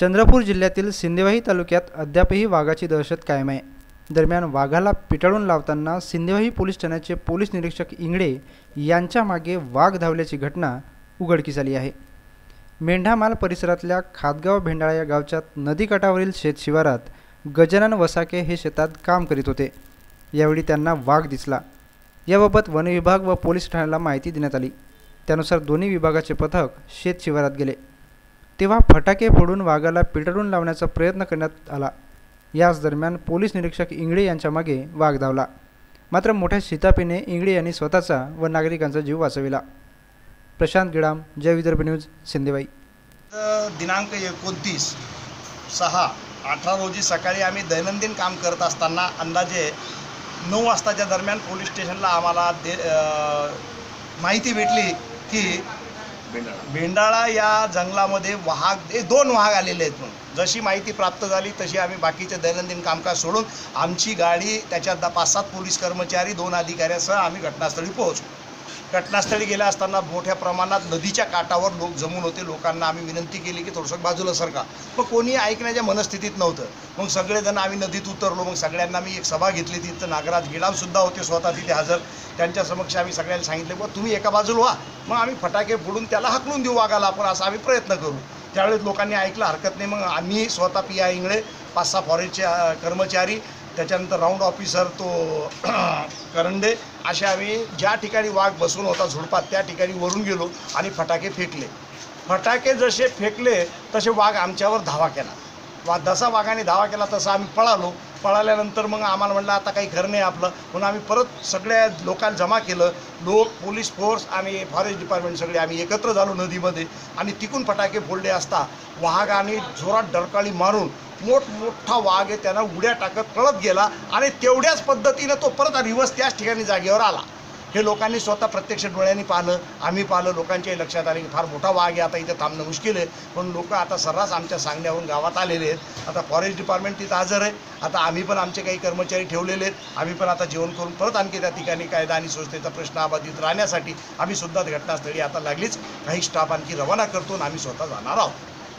चंद्रपूर जिल्ह्यातील सिंदेवाही तालुक्यात अद्यापही वाघाची दहशत कायम आहे. दरम्यान वाघाला पिटाळून लावताना सिंदेवाही पोलीस ठाण्याचे पोलीस निरीक्षक इंगडे यांच्या मागे वाघ धावल्याची घटना उघडकीस आली आहे. मेंढामाल परिसरातल्या खातगाव भेंडाळा या गावच्या नदीकाठावरील शेतशिवारात गजानन वसाके हे शेतात काम करीत होते. यावेळी त्यांना वाघ दिसला. याबाबत वनविभाग व पोलीस ठाण्याला माहिती देण्यात आली. त्यानुसार दोन्ही विभागाचे पथक शेतशिवारात गेले. तेव्हा फटाके फोडून वाघाला पिटाळून लावण्याचा प्रयत्न करण्यात आला. याच दरम्यान पोलीस निरीक्षक इंगळे यांच्या मागे वाघ धावला. मात्र मोठ्या शितापीने इंगळे यांनी स्वतःचा व नागरिकांचा जीव वाचविला. प्रशांत गिडाम जय विदर्भ न्यूज सिंदेवाई दिनांक एकोणतीस सहा अठरा रोजी सकाळी आम्ही दैनंदिन काम करत असताना अंदाजे नऊ वाजताच्या दरम्यान पोलीस स्टेशनला आम्हाला दे माहिती भेटली की भेंडाळा या जंगलामध्ये वाघ हे दोन वाघ आलेले आहेत म्हणून. जशी माहिती प्राप्त झाली तशी आम्ही बाकीचे दैनंदिन कामकाज सोडून आमची गाडी त्याच्यात द- पाच सात पोलीस कर्मचारी दोन अधिकाऱ्यासह आम्ही घटनास्थळी पोहोचलो. घटनास्थळी गेल्या असताना मोठ्या प्रमाणात नदीच्या काठावर लोक जमून होते. लोकांना आम्ही विनंती केली की थोडंसं बाजूला सरका. पण कोणी ऐकण्याच्या मनस्थितीत नव्हतं. मग सगळेजण आम्ही नदीत उतरलो. मग सगळ्यांना मी एक सभा घेतली. तिथं नागराज गिडामसुद्धा होते. स्वतः तिथे हजर. त्यांच्या समक्ष आम्ही सगळ्यांना सांगितलं बघ तुम्ही एका बाजूला व्हा. मग आम्ही फटाके फोडून त्याला हकलून देऊ वाघाला आपण असा आम्ही प्रयत्न करू. त्यावेळेस लोकांनी ऐकलं हरकत नाही. मग आम्ही स्वतः पी आय इंगळे पाच सहा फॉरेस्टचे कर्मचारी त्याच्यानंतर राऊंड ऑफिसर तो करंडे असे आम्ही ज्या ठिकाणी वाघ बसून होता झुडपात त्या ठिकाणी वरून गेलो आणि फटाके फेकले. फटाके जसे फेकले तसे वाघ आमच्यावर धावा केला. वा जसा वाघाने धावा केला तसा आम्ही पळालो. पळाल्यानंतर मग आम्हाला म्हटलं आता काही घर नाही आपलं. म्हणून आम्ही परत सगळ्या लोकांना जमा केलं. लोक पोलीस फोर्स आणि फॉरेस्ट डिपार्टमेंट सगळे आम्ही एकत्र झालो नदीमध्ये. आणि तिकून फटाके फोडले असता वाघाने जोरात डरकाळी मारून मोठमोठा वाघ आहे त्यानं उड्या टाकत पळत गेला आणि तेवढ्याच पद्धतीनं तो परत रिवर्स त्याच ठिकाणी जागेवर आला. हे लोकांनी स्वतः प्रत्यक्ष डोळ्यांनी पाहिलं आम्ही पाहिलं लोकांच्याही लक्षात आले की फार मोठा वाघ आहे. आता इथे थांबणं मुश्किल आहे. पण लोक आता सर्रास आमच्या सांगण्यावरून गावात आलेले आहेत. आता फॉरेस्ट डिपार्टमेंट तिथं हजर आहे. आता आम्ही पण आमचे काही कर्मचारी ठेवलेले आहेत. आम्ही पण आता जेवण करून परत आणखी त्या ठिकाणी कायदा आणि संस्थेचा प्रश्न अबाधित राहण्यासाठी आम्ही सुद्धा घटनास्थळी आता लागलीच. काही स्टाफ आणखी रवाना करतो आणि आम्ही स्वतः जाणार आहोत.